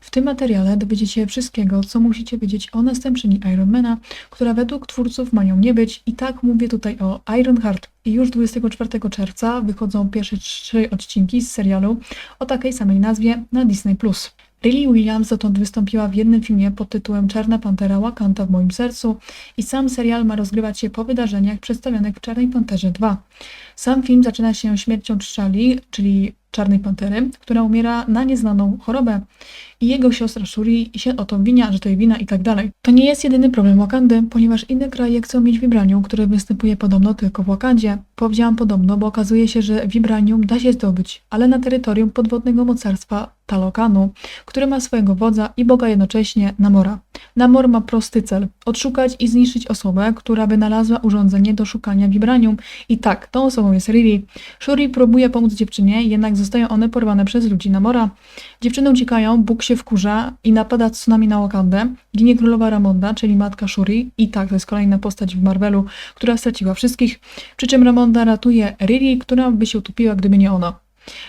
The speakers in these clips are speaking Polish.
W tym materiale dowiedziecie się wszystkiego, co musicie wiedzieć o następczyni Ironmana, która według twórców mają nie być. I tak mówię tutaj o Ironheart. I już 24 czerwca wychodzą pierwsze trzy odcinki z serialu o takiej samej nazwie na Disney+. Riley Williams dotąd wystąpiła w jednym filmie pod tytułem Czarna Pantera Wakanda w moim sercu i sam serial ma rozgrywać się po wydarzeniach przedstawionych w Czarnej Panterze 2. Sam film zaczyna się śmiercią T'Challi, czyli Czarnej Pantery, która umiera na nieznaną chorobę i jego siostra Shuri się o to winia, że to jej wina i tak dalej. To nie jest jedyny problem Wakandy, ponieważ inne kraje chcą mieć Vibranium, które występuje podobno tylko w Wakandzie. Powiedziałam podobno, bo okazuje się, że Vibranium da się zdobyć, ale na terytorium podwodnego mocarstwa Talokanu, który ma swojego wodza i boga jednocześnie Namora. Namor ma prosty cel – odszukać i zniszczyć osobę, która wynalazła urządzenie do szukania Vibranium i tak, tą osobą jest Riri. Shuri próbuje pomóc dziewczynie, jednak zostają one porwane przez ludzi Namora. Dziewczyny uciekają, Bóg się wkurza i napada tsunami na Wakandę. Ginie królowa Ramonda, czyli matka Shuri. I tak, to jest kolejna postać w Marvelu, która straciła wszystkich. Przy czym Ramonda ratuje Riri, która by się utopiła, gdyby nie ona.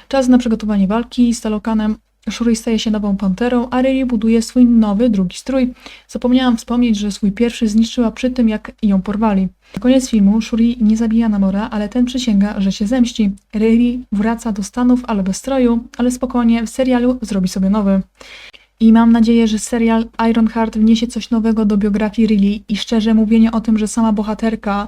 Czas na przygotowanie walki z Talokanem. Shuri staje się nową panterą, a Riri buduje swój nowy, drugi strój. Zapomniałam wspomnieć, że swój pierwszy zniszczyła przy tym, jak ją porwali. Na koniec filmu Shuri nie zabija Namora, ale ten przysięga, że się zemści. Riri wraca do Stanów, ale bez stroju, ale spokojnie, w serialu zrobi sobie nowy. I mam nadzieję, że serial Ironheart wniesie coś nowego do biografii Riley i szczerze mówienie o tym, że sama bohaterka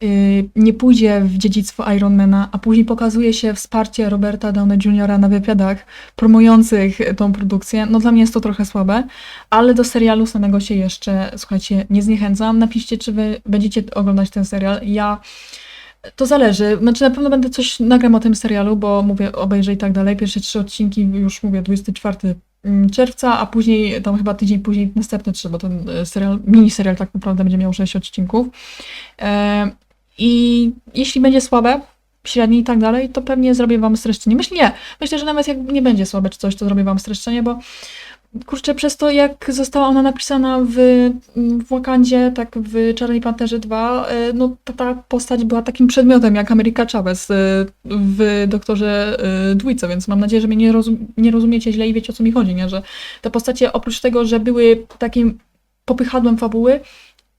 yy, nie pójdzie w dziedzictwo Ironmana, a później pokazuje się wsparcie Roberta Downey Jr. na wywiadach promujących tą produkcję, no dla mnie jest to trochę słabe, ale do serialu samego się jeszcze, słuchajcie, nie zniechęcam. Napiszcie, czy wy będziecie oglądać ten serial. Ja to zależy. Znaczy na pewno będę coś nagram o tym serialu, bo mówię, obejrzę i tak dalej. Pierwsze trzy odcinki już mówię 24 mm, czerwca, a później tam chyba tydzień później następne trzy, bo ten e, serial, mini serial tak naprawdę będzie miał 6 odcinków. E, I jeśli będzie słabe, średnie i tak dalej, to pewnie zrobię wam streszczenie. Myślę, nie. Myślę, że nawet jak nie będzie słabe czy coś, to zrobię wam streszczenie, bo kurczę, przez to jak została ona napisana w, w Wakandzie, tak w Czarnej Panterze 2, e, no ta, ta postać była takim przedmiotem jak Ameryka Chavez e, w Doktorze e, Dwójce, więc mam nadzieję, że mnie nie, rozum, nie rozumiecie źle i wiecie o co mi chodzi, nie? że te postacie oprócz tego, że były takim popychadłem fabuły,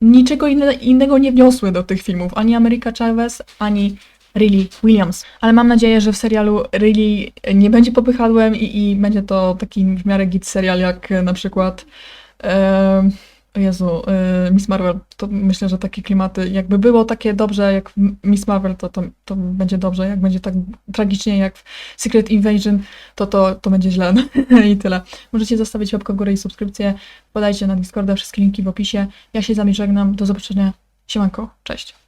niczego inne, innego nie wniosły do tych filmów, ani Ameryka Chavez, ani Riley Williams. Ale mam nadzieję, że w serialu Riley nie będzie popychadłem i, i będzie to taki w miarę git serial jak na przykład e, Jezu, e, Miss Marvel. To myślę, że takie klimaty, jakby było takie dobrze jak Miss Marvel, to, to, to będzie dobrze. Jak będzie tak tragicznie jak w Secret Invasion, to to, to będzie źle. I tyle. Możecie zostawić łapkę w górę i subskrypcję. Podajcie na Discorda, wszystkie linki w opisie. Ja się z wami żegnam. Do zobaczenia. Siemanko. Cześć.